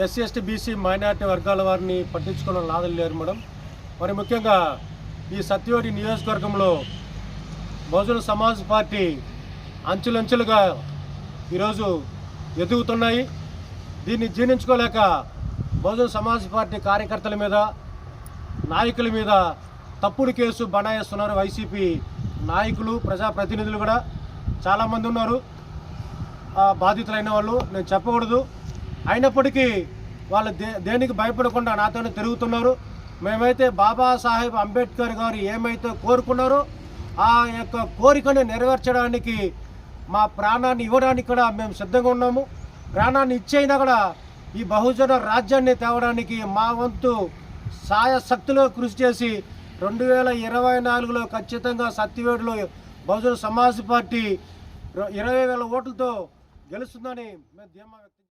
SC ST BC minority వర్గాల వారిని పట్టించుకోవడం లాదలు లేరు మేడం. మరి ముఖ్యంగా ఈ సత్యవేడి నియోజకవర్గంలో బహుజన సమాజ్ పార్టీ అంచులంచులుగా ఈరోజు ఎదుగుతున్నాయి. దీన్ని జీర్ణించుకోలేక బహుజన సమాజ్ పార్టీ కార్యకర్తల మీద నాయకుల మీద తప్పుడు కేసు బనాయిస్తున్నారు వైసీపీ నాయకులు ప్రజాప్రతినిధులు కూడా. చాలామంది ఉన్నారు. బాధితులైన వాళ్ళు. నేను చెప్పకూడదు. అయినప్పటికీ వాళ్ళు దే దేనికి భయపడకుండా నాతోనే తిరుగుతున్నారు. మేమైతే బాబాసాహెబ్ అంబేద్కర్ గారు ఏమైతే కోరుకున్నారో ఆ యొక్క కోరికను నెరవేర్చడానికి మా ప్రాణాన్ని ఇవ్వడానికి కూడా మేము సిద్ధంగా ఉన్నాము. ప్రాణాన్ని ఇచ్చైనా కూడా ఈ బహుజన రాజ్యాన్ని తేవడానికి మా వంతు సాయశక్తిలో కృషి చేసి రెండు వేల ఇరవై నాలుగులో ఖచ్చితంగా సత్యవేడులో బహుజన సమాజ్ పార్టీ ఇరవై వేల ఓట్లతో గెలుస్తుందని మేము ధీమా